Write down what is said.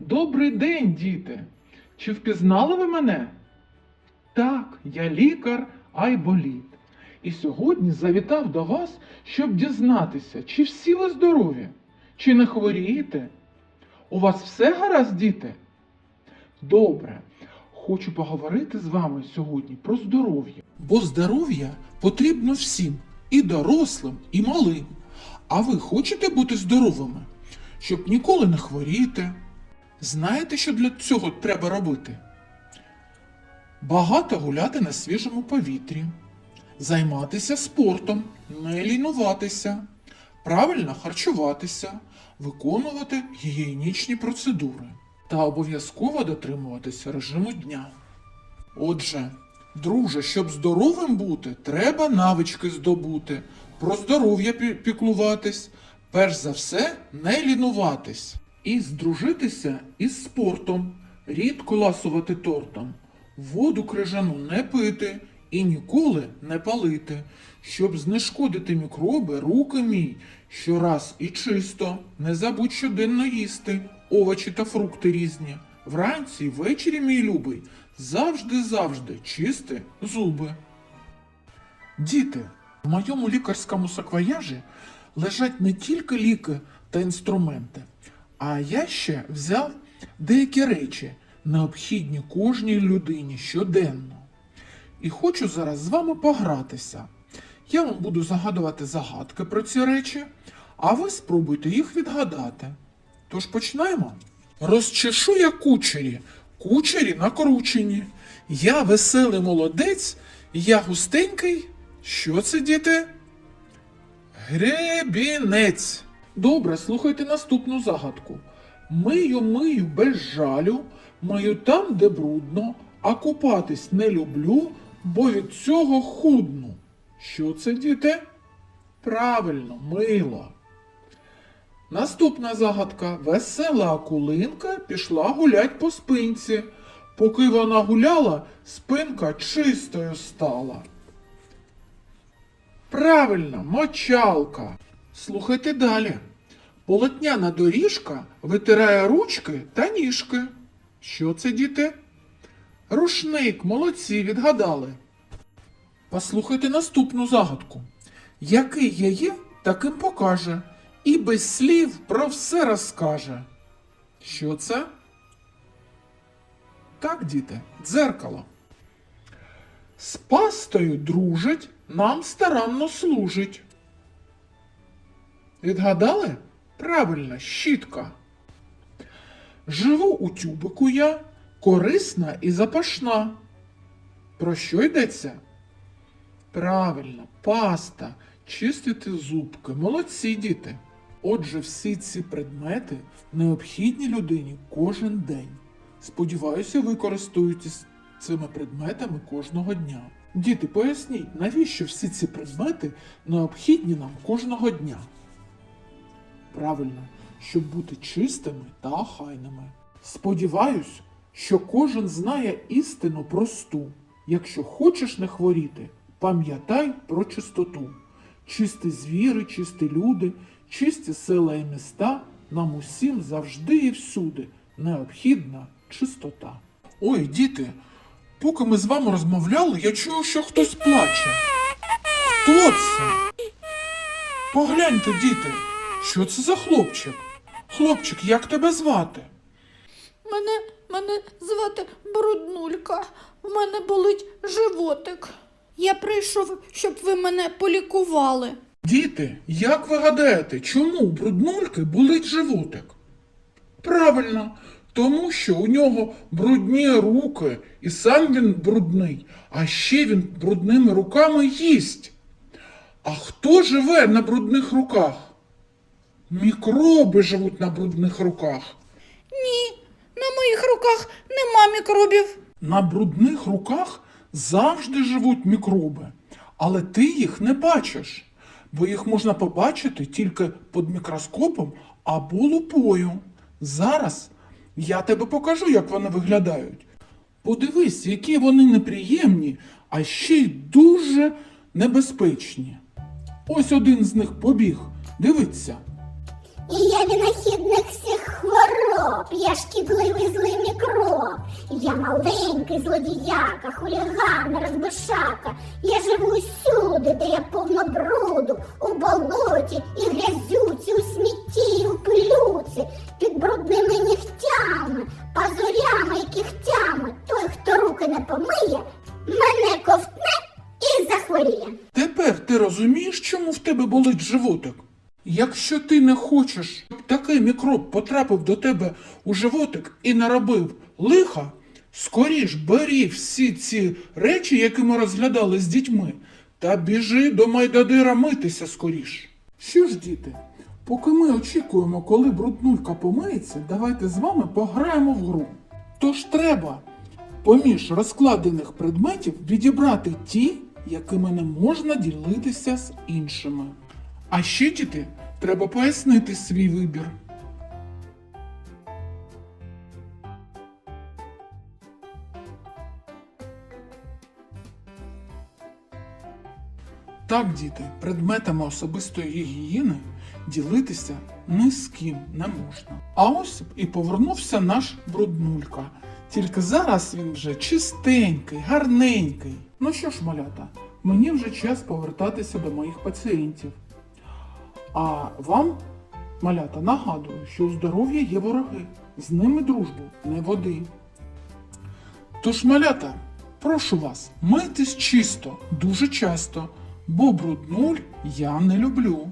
Добрий день, діти! Чи впізнали ви мене? Так, я лікар Айболіт. І сьогодні завітав до вас, щоб дізнатися, чи всі ви здорові, чи не хворієте. У вас все гаразд, діти? Добре. Хочу поговорити з вами сьогодні про здоров'я. Бо здоров'я потрібно всім, і дорослим, і малим. А ви хочете бути здоровими, щоб ніколи не хворіти? Знаєте, що для цього треба робити? Багато гуляти на свіжому повітрі, займатися спортом, не лінуватися, правильно харчуватися, виконувати гігієнічні процедури та обов'язково дотримуватися режиму дня. Отже, друже, щоб здоровим бути, треба навички здобути, про здоров'я піклуватись, перш за все не лінуватись і здружитися із спортом, рідко ласувати тортом, воду крижану не пити і ніколи не палити, щоб знешкодити мікроби, руки мій, щораз і чисто, не забудь щоденно їсти овочі та фрукти різні. Вранці, ввечері, мій любий, завжди-завжди чисти зуби. Діти, в моєму лікарському саквояжі лежать не тільки ліки та інструменти, а я ще взяв деякі речі, необхідні кожній людині щоденно. І хочу зараз з вами погратися. Я вам буду загадувати загадки про ці речі, а ви спробуйте їх відгадати. Тож починаємо. Розчешу я кучері, кучері накручені. Я веселий молодець, я густенький. Що це, діти? Гребінець. Добре, слухайте наступну загадку. Мию, мию без жалю, мию там, де брудно, а купатись не люблю, бо від цього худну. Що це, діти? Правильно, мило. Наступна загадка. Весела акулинка пішла гулять по спинці. Поки вона гуляла, спинка чистою стала. Правильно, мочалка. Слухайте далі. Полотняна доріжка витирає ручки та ніжки. Що це, діти? Рушник, молодці, відгадали. Послухайте наступну загадку. Який я є, таким покаже, і без слів про все розкаже. Що це? Так, діти, дзеркало. З пастою дружить, нам старанно служить. Відгадали? Правильно, щітка. Живу у тюбику я, корисна і запашна. Про що йдеться? Правильно, паста, чистити зубки, молодці діти. Отже, всі ці предмети необхідні людині кожен день. Сподіваюся, ви користуєтесь цими предметами кожного дня. Діти, поясніть, навіщо всі ці предмети необхідні нам кожного дня? Правильно, щоб бути чистими та охайними. Сподіваюсь, що кожен знає істину просту. Якщо хочеш не хворіти, пам'ятай про чистоту. Чисті звіри, чисті люди, чисті села і міста, нам усім завжди і всюди необхідна чистота. Ой, діти, поки ми з вами розмовляли, я чую, що хтось плаче. Хто це? Погляньте, діти, що це за хлопчик? Хлопчик, як тебе звати? Мене, мене звати Бруднулька. В мене болить животик. Я прийшов, щоб ви мене полікували. Діти, як ви гадаєте, чому у бруднульки болить животик? Правильно, тому що у нього брудні руки, і сам він брудний, а ще він брудними руками їсть. А хто живе на брудних руках? Мікроби живуть на брудних руках. Ні, на моїх руках нема мікробів. На брудних руках завжди живуть мікроби, але ти їх не бачиш, бо їх можна побачити тільки під мікроскопом або лупою. Зараз я тебе покажу, як вони виглядають. Подивись, які вони неприємні, а ще й дуже небезпечні. Ось один з них побіг. Дивиться. І я винахідник всіх хвороб, я шкідливий злий мікроб. Я маленький злодіяка, хуліган, розбишака. Я живу всюди, де я повно бруду, у болоті і грязюці, у смітті, і у пилюці, під брудними нігтями, пазурями і кігтями. Той, хто руки не помиє, мене ковтне і захворіє. Тепер ти розумієш, чому в тебе болить животик? Якщо ти не хочеш, щоб такий мікроб потрапив до тебе у животик і наробив лиха, скоріш бери всі ці речі, які ми розглядали з дітьми, та біжи до майдадира митися скоріш. Що ж, діти, поки ми очікуємо, коли бруднулька помиється, давайте з вами пограємо в гру. Тож треба поміж розкладених предметів відібрати ті, якими не можна ділитися з іншими. А ще діти, треба пояснити свій вибір. Так, діти, предметами особистої гігієни ділитися ні з ким не можна. А ось і повернувся наш бруднулька. Тільки зараз він вже чистенький, гарненький. Ну що ж, малята, мені вже час повертатися до моїх пацієнтів. А вам, малята, нагадую, що у здоров'я є вороги, з ними дружбу не води. Тож, малята, прошу вас, мийтесь чисто, дуже часто, бо бруднуль я не люблю.